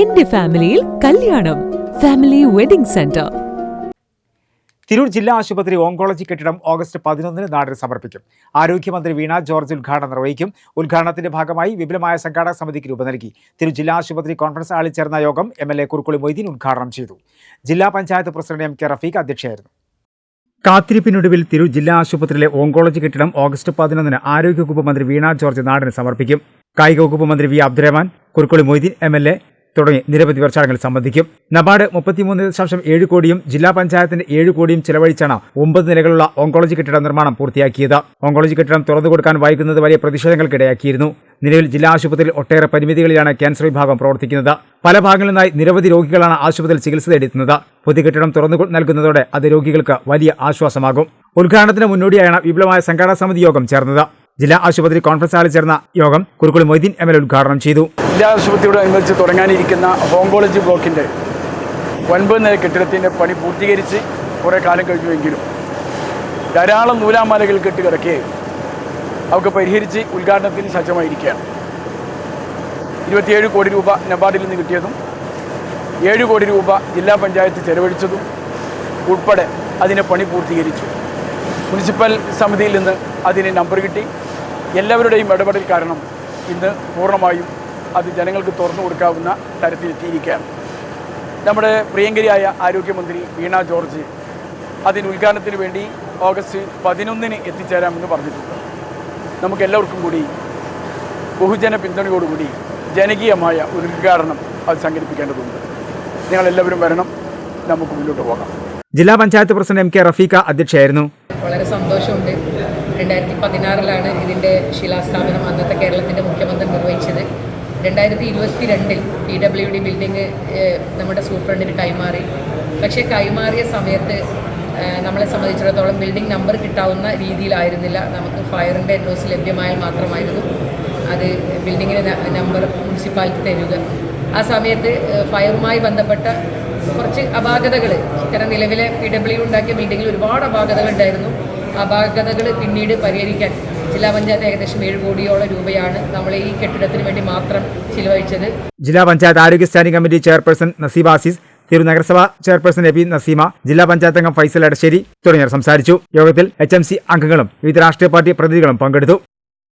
എന്റെ ഫാമിലിയിൽ കല്യാണം. Family wedding centre. തിരൂർ ജില്ലാ ആശുപത്രി ഓങ്കോളജി കെട്ടിടം ഓഗസ്റ്റ് പതിനൊന്നിന് നാടിന് സമർപ്പിക്കും. ആരോഗ്യമന്ത്രി വീണ ജോർജ് ഉദ്ഘാടനം നിർവഹിക്കും. ഉദ്ഘാടനത്തിന്റെ ഭാഗമായി വിപുലമായ സംഘാടക സമിതിക്ക് രൂപം നൽകി. തിരൂർ ജില്ലാ ആശുപത്രി കോൺഫറൻസ് ഹാളിൽ ചേർന്ന യോഗം M L A Kurukkoli Moideen ഉദ്ഘാടനം ചെയ്തു. ജില്ലാ panchayat president M K Rafeeq അധ്യക്ഷയായിരുന്നു. കാത്തിരിപ്പിനൊടുവിൽ തിരൂർ ജില്ലാ ആശുപത്രിയിലെ ഓങ്കോളജി കെട്ടിടം ഓഗസ്റ്റ് പതിനൊന്നിന് ആരോഗ്യവകുപ്പ് മന്ത്രി വീണ ജോർജ് നാടിന് സമർപ്പിക്കും. കായിക വകുപ്പ് മന്ത്രി V Abdurahiman Kurukkoli Moideen M L A തുടങ്ങി നിരവധി പേർ ചടങ്ങിൽ സംബന്ധിക്കും. നബാർഡ് മുപ്പത്തിമൂന്ന് ദശാംശം ഏഴ് കോടിയും ജില്ലാ പഞ്ചായത്തിന്റെ ഏഴ് കോടിയും ചെലവഴിച്ചാണ് ഒമ്പത് നിലകളുള്ള ഓങ്കോളജി കെട്ടിട നിർമ്മാണം പൂർത്തിയാക്കിയത്. ഓങ്കോളജി കെട്ടിടം തുറന്നു കൊടുക്കാൻ വൈകുന്നത് വലിയ പ്രതിഷേധങ്ങൾക്കിടയാക്കിയിരുന്നു. നിലവിൽ ജില്ലാ ആശുപത്രിയിൽ ഒട്ടേറെ പരിമിതികളിലാണ് ക്യാൻസർ വിഭാഗം പ്രവർത്തിക്കുന്നത്. പല ഭാഗങ്ങളിൽ നിന്നായി നിരവധി രോഗികളാണ് ആശുപത്രിയിൽ ചികിത്സ തേടിയെത്തുന്നത്. പുതിയ കെട്ടിടം തുറന്നു നൽകുന്നതോടെ അത് രോഗികൾക്ക് വലിയ ആശ്വാസമാകും. ഉദ്ഘാടനത്തിന് മുന്നോടിയായാണ് വിപുലമായ സംഘാടക സമിതി യോഗം ചേർന്നത്. ജില്ലാ ആശുപത്രി കോൺഫറൻസ് ഹാളിൽ ചേർന്ന യോഗം കുറുക്കുളി മൊയ്തീൻ എം എൽ ഉദ്ഘാടനം ചെയ്തു. ജില്ലാ ആശുപത്രിയോടനുബന്ധിച്ച് തുടങ്ങാനിരിക്കുന്ന ഹോങ്കോളജി ബ്ലോക്കിന്റെ ഒൻപത് നില കെട്ടിടത്തിന്റെ പണി പൂർത്തീകരിച്ച് കുറേ കാലം കഴിഞ്ഞുവെങ്കിലും ധാരാളം നൂലാമാലകൾ കെട്ടി കിടക്കുകയും അവർക്ക് പരിഹരിച്ച് ഉദ്ഘാടനത്തിന് സജ്ജമായിരിക്കുകയാണ്. ഇരുപത്തിയേഴ് കോടി രൂപ നബാർഡിൽ നിന്ന് കിട്ടിയതും ഏഴ് കോടി രൂപ ജില്ലാ പഞ്ചായത്ത് ചെലവഴിച്ചതും ഉൾപ്പെടെ അതിനെ പണി പൂർത്തീകരിച്ചു. മുനിസിപ്പൽ സമിതിയിൽ നിന്ന് അതിന് നമ്പർ കിട്ടി. എല്ലാവരുടെയും ഇടപെടൽ കാരണം ഇന്ന് പൂർണമായും അത് ജനങ്ങൾക്ക് തുറന്നു കൊടുക്കാവുന്ന തരത്തിലെത്തിയിരിക്കുകയാണ് നമ്മുടെ പ്രിയങ്കരിയായ ആരോഗ്യമന്ത്രി വീണ ജോർജ് അതിന് ഉദ്ഘാടനത്തിന് വേണ്ടി ഓഗസ്റ്റ് പതിനൊന്നിന് എത്തിച്ചേരാമെന്ന് പറഞ്ഞിട്ടുണ്ട്. നമുക്ക് എല്ലാവർക്കും കൂടി ബഹുജന പിന്തുണയോടുകൂടി ജനകീയമായ ഒരു ഉദ്ഘാടനം അത് സംഘടിപ്പിക്കേണ്ടതുണ്ട്. നിങ്ങളെല്ലാവരും വരണം. നമുക്ക് മുന്നോട്ട് പോകാം. ജില്ലാ panchayat president M K Rafeeqa അധ്യക്ഷയായിരുന്നു. വളരെ സന്തോഷമുണ്ട്. രണ്ടായിരത്തി പതിനാറിലാണ് ഇതിന്റെ ശിലാസ്ഥാപനം അന്നത്തെ കേരളത്തിന്റെ മുഖ്യമന്ത്രി നിർവഹിച്ചത്. രണ്ടായിരത്തി ഇരുപത്തി രണ്ടിൽ പി ഡബ്ല്യു ഡി ബിൽഡിങ് നമ്മുടെ സൂപ്രണ്ടിന് കൈമാറി. പക്ഷെ കൈമാറിയ സമയത്ത് നമ്മളെ സംബന്ധിച്ചിടത്തോളം ബിൽഡിംഗ് നമ്പർ കിട്ടാവുന്ന രീതിയിലായിരുന്നില്ല. നമുക്ക് ഫയറിന്റെ എൻ ഒ സി ലഭ്യമായാൽ മാത്രമായിരുന്നു അത് ബിൽഡിങ്ങിന്റെ നമ്പർ മുനിസിപ്പാലിറ്റി തരിക. ആ സമയത്ത് ഫയറുമായി ബന്ധപ്പെട്ട കുറച്ച് അപാകതകൾ കാരണം നിലവിലെ പി ഡബ്ല്യു ഉണ്ടാക്കിയ ബിൽഡിങ്ങിൽ ഒരുപാട് അപാകതകൾ ഉണ്ടായിരുന്നു. അപാകതകൾ പിന്നീട് പരിഹരിക്കാൻ ജില്ലാ പഞ്ചായത്ത് ഏകദേശം ഏഴ് കോടിയോളം രൂപയാണ് നമ്മൾ ഈ കെട്ടിടത്തിന് വേണ്ടി മാത്രം ചിലവഴിച്ചത്. ജില്ലാ പഞ്ചായത്ത് ആരോഗ്യ standing committee chairperson Naseeba Aziz തിരു നഗരസഭ ചെയർപേഴ്സൺ നബി നസീമ ജില്ലാ പഞ്ചായത്ത് അംഗം ഫൈസൽ എടശ്ശേരി തുടങ്ങിയവർ സംസാരിച്ചു. യോഗത്തിൽ എച്ച് എം സി അംഗങ്ങളും വിവിധ രാഷ്ട്രീയ പാർട്ടി പ്രതിനിധികളും പങ്കെടുത്തു.